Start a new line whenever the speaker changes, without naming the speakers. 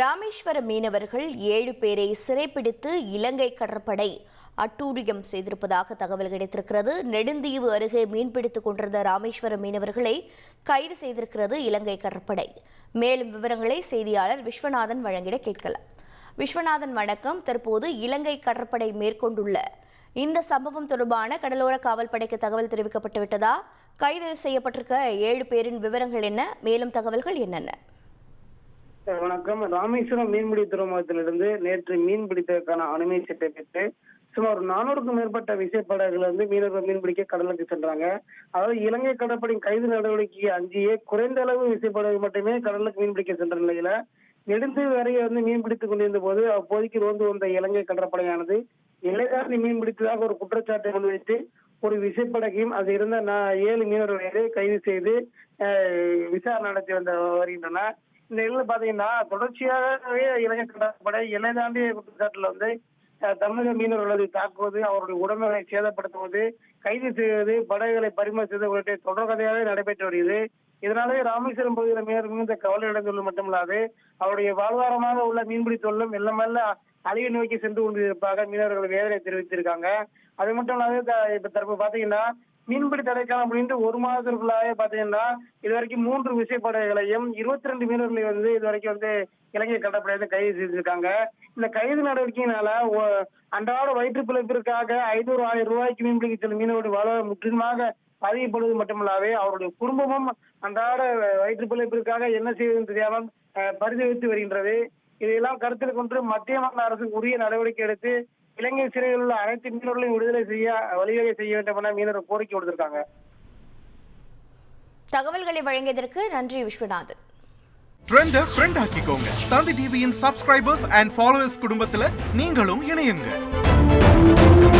ராமேஸ்வர மீனவர்கள் ஏழு பேரை சிறைப்பிடித்து இலங்கை கடற்படை அட்டூழியம் செய்திருப்பதாக தகவல் கிடைத்திருக்கிறது நெடுந்தீவு அருகே மீன்பிடித்துக் கொண்டிருந்த ராமேஸ்வர மீனவர்களை கைது செய்திருக்கிறது இலங்கை கடற்படை மேலும் விவரங்களை செய்தியாளர் விஸ்வநாதன் வழங்கிட கேட்கலாம் விஸ்வநாதன் வணக்கம் தற்போது இலங்கை கடற்படை மேற்கொண்டுள்ள இந்த சம்பவம் தொடர்பான கடலோர காவல்படைக்கு தகவல் தெரிவிக்கப்பட்டு விட்டதா கைது செய்யப்பட்டிருக்க ஏழு பேரின் விவரங்கள் என்ன மேலும் தகவல்கள் என்னென்ன
வணக்கம் ராமேஸ்வரம் மீன்பிடி துறைமுகத்திலிருந்து நேற்று மீன்பிடித்ததற்கான அனுமதி சீட்டை பெற்று சுமார் நானூறுக்கும் மேற்பட்ட விசைப்படகுல இருந்து மீனவர்கள் மீன்பிடிக்க கடலுக்கு சென்றாங்க அதாவது இலங்கை கடற்படையின் கைது நடவடிக்கையை அஞ்சியே குறைந்த அளவு விசைப்படகு மட்டுமே கடலுக்கு மீன்பிடிக்க சென்ற நிலையில நெடுந்து வரையை வந்து மீன்பிடித்துக் கொண்டிருந்த போது அப்போதைக்கு ரோந்து வந்த இலங்கை கடற்படையானது இலகாசி மீன்பிடித்ததாக ஒரு குற்றச்சாட்டை முன்வைத்து ஒரு விசைப்படகையும் அது இருந்த ஏழு மீனவர்களை கைது செய்து விசாரணை நடத்தி வந்த வருகின்றன நிலையில் பார்த்தீங்கன்னா தொடர்ச்சியாகவே இலங்கை கடற்படை எல்லை தாண்டிய குற்றச்சாட்டில் வந்து தமிழக மீனவர்களை தாக்குவது அவருடைய உடமைகளை சேதப்படுத்துவது கைது செய்வது படகுகளை பறிமுதல் செய்வது உள்ளிட்ட தொடர் கதையாகவே நடைபெற்று வருகிறது இதனாலே ராமேஸ்வரம் பகுதியில் மேயர் மிகுந்த கவலை அடைந்துள்ள மட்டுமல்லாது அவருடைய வாழ்வாரமாக உள்ள மீன்பிடி தொழிலும் மெல்ல மெல்ல அழிவை நோக்கி சென்று கொண்டிருப்பதாக மீனவர்கள் வேதனை தெரிவித்திருக்காங்க அது மட்டும் இல்லாத இப்ப தற்போது பாத்தீங்கன்னா மீன்பிடி தடைக்காலம் முடிந்து ஒரு மாதத்திற்குள்ளாவே பாத்தீங்கன்னா இது வரைக்கும் மூன்று விசைப்படைகளையும் இருபத்தி ரெண்டு மீனவர்களை வந்து இது வரைக்கும் வந்து இலங்கை கடற்படை கைது செய்திருக்காங்க இந்த கைது நடவடிக்கையினால அன்றாட வயிற்று பிழைப்பிற்காக ஐநூறு ஆயிரம் ரூபாய்க்கு மீன்பிடிக்க செல்லும் மீனவர்கள் முற்றிலுமாக பாதிக்கப்படுவது மட்டுமல்லாவே அவருடைய குடும்பமும் அன்றாட வயிற்று பிழைப்பிற்காக என்ன செய்வது தெரியாமல் பரிதவித்து வருகின்றது இதையெல்லாம் கருத்தில் கொண்டு மத்திய மாநில அரசு உரிய நடவடிக்கை எடுத்து இலங்கை சிறையில் உள்ள அனைத்து மீனவர்களையும் விடுதலை செய்ய வழிவகை செய்ய வேண்டும் என மீனவர் கோரிக்கை விடுத்திருக்காங்க தகவல்களை வழங்கியதற்கு நன்றி விஸ்வநாதன் ட்ரெண்ட ஃப்ரெண்ட் ஆக்கிக்கோங்க தந்தி டிவியின் சப்ஸ்கிரைபர்ஸ் அண்ட் ஃபாலோவர்ஸ் குடும்பத்துல நீங்களும் இணையுங்க